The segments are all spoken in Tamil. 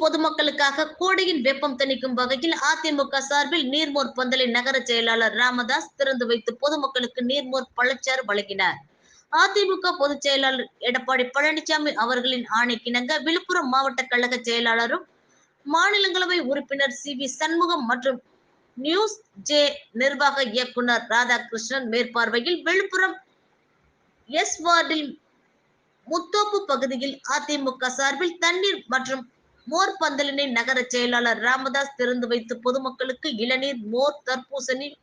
பொதுமக்களுக்காக கோடையின் வெப்பம் தணிக்கும் வகையில் அதிமுக சார்பில் நீர்மோர் பந்தலை நகர செயலாளர் ராமதாஸ் திறந்து வைத்து பொதுமக்களுக்கு நீர்மோர் பழச்சாறு வழங்கினார். அதிமுக பொதுச் செயலாளர் எடப்பாடி பழனிசாமி அவர்களின் ஆணைக்கிணங்க விழுப்புரம் மாவட்ட கழக செயலாளரும் மாநிலங்களவை உறுப்பினர் சி வி சண்முகம் மற்றும் நியூஸ் ஜே நிர்வாக இயக்குனர் ராதாகிருஷ்ணன் மேற்பார்வையில் விழுப்புரம் எஸ் வார்டில் முத்தோப்பு பகுதியில் அதிமுக சார்பில் தண்ணீர் மற்றும் மோர் பந்தலினை நகர செயலாளர் ராமதாஸ் திறந்து வைத்து பொதுமக்களுக்கு இளநீர் மோர் தர்பூசணி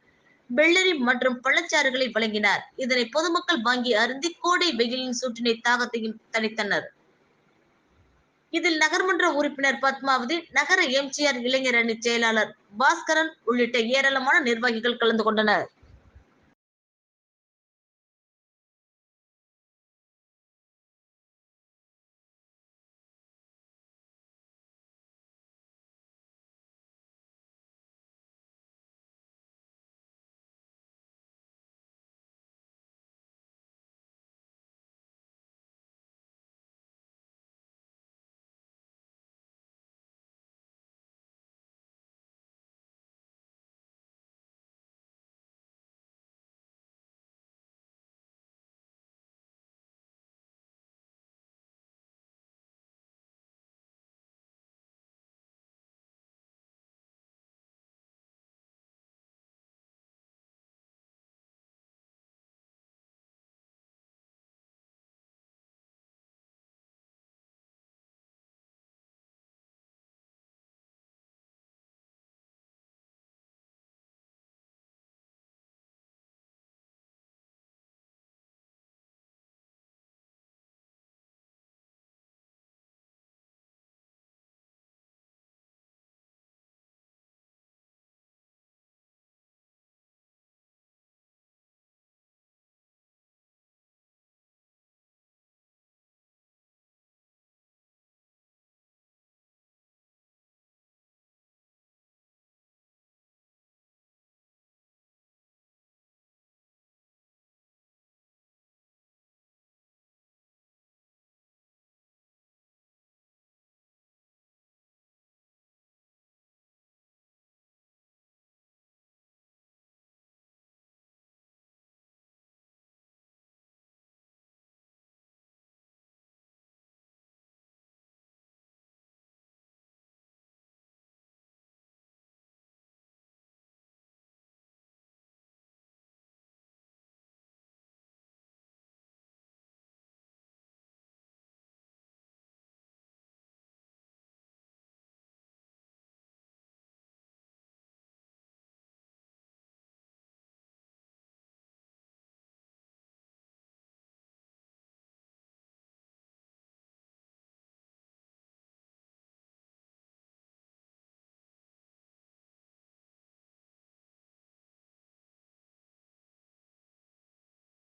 வெள்ளரி மற்றும் பழச்சாறுகளை வழங்கினார். இதனை பொதுமக்கள் வாங்கி அருந்தி கோடை வெயிலின் சூட்டினை தாகத்தையும் தணித்தனர். இதில் நகர்மன்ற உறுப்பினர் பத்மாவதி நகர எம்ஜிஆர் இளைஞர் அணி செயலாளர் பாஸ்கரன் உள்ளிட்ட ஏராளமான நிர்வாகிகள் கலந்து கொண்டனர்.